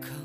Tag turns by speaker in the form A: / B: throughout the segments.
A: 그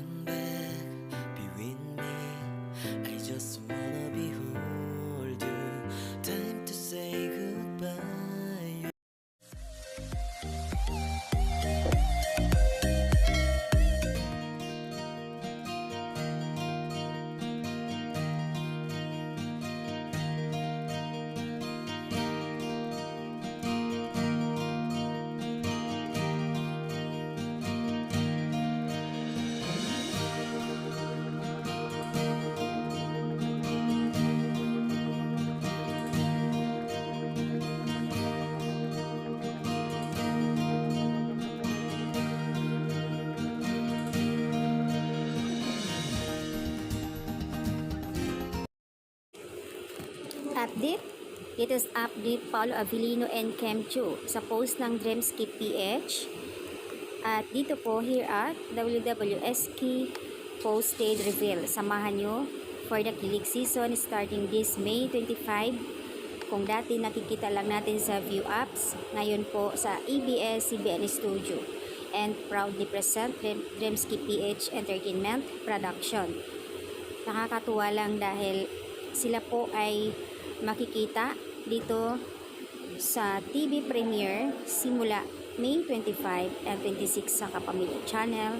B: Update? Latest update Paolo Avellino and Cam Chu sa post ng Dreamskip PH. At dito po here at WWSK posted reveal. Samahan nyo for the Kilig season starting this May 25. Kung dati nakikita lang natin sa view apps, ngayon po sa ABS-CBN Studio and proudly present Dreamskip PH Entertainment Production. Nakakatuwa lang dahil sila po ay makikita dito sa TV premiere simula May 25 and 26 sa Kapamilya Channel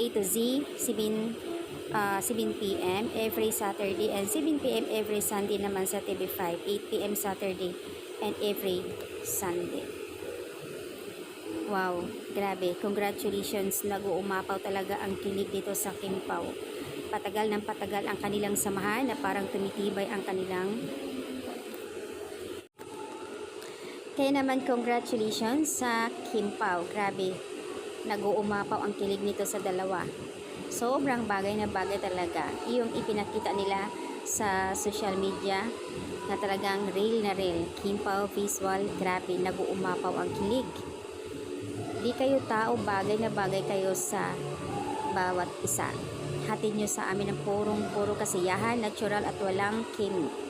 B: A to Z 7 ah, 7 p.m. every Saturday and 7 p.m. every Sunday naman sa TV5 8 p.m. Saturday and every Sunday Wow, grabe. Congratulations. Nag-uumapaw talaga ang kilig dito sa Kimpaw. Patagal ng patagal ang kanilang samahan na parang tumitibay ang kanilang kaya naman congratulations sa Kimpaw. Grabe. Nag-uumapaw ang kilig nito sa dalawa. Sobrang bagay na bagay talaga. Yung ipinakita nila sa social media na talagang real na real. Kimpaw visual. Grabe. Nag-uumapaw ang kilig. Di kayo tao, bagay na bagay kayo sa bawat isa. Hatid nyo sa amin ng purong-puro kasiyahan, natural at walang kim.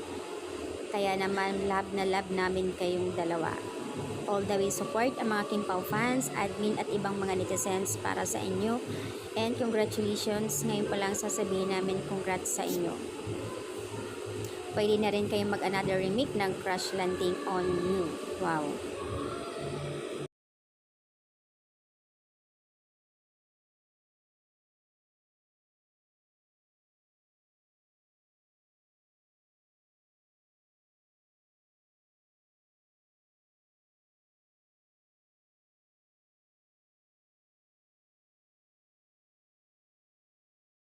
B: Kaya naman, love na love namin kayong dalawa. All the way support ang mga Kimpaw fans, admin at ibang mga netizens para sa inyo. And congratulations, ngayon pa lang sasabihin namin congrats sa inyo. Pwede na rin kayong mag-another remake ng Crash Landing on You. Wow.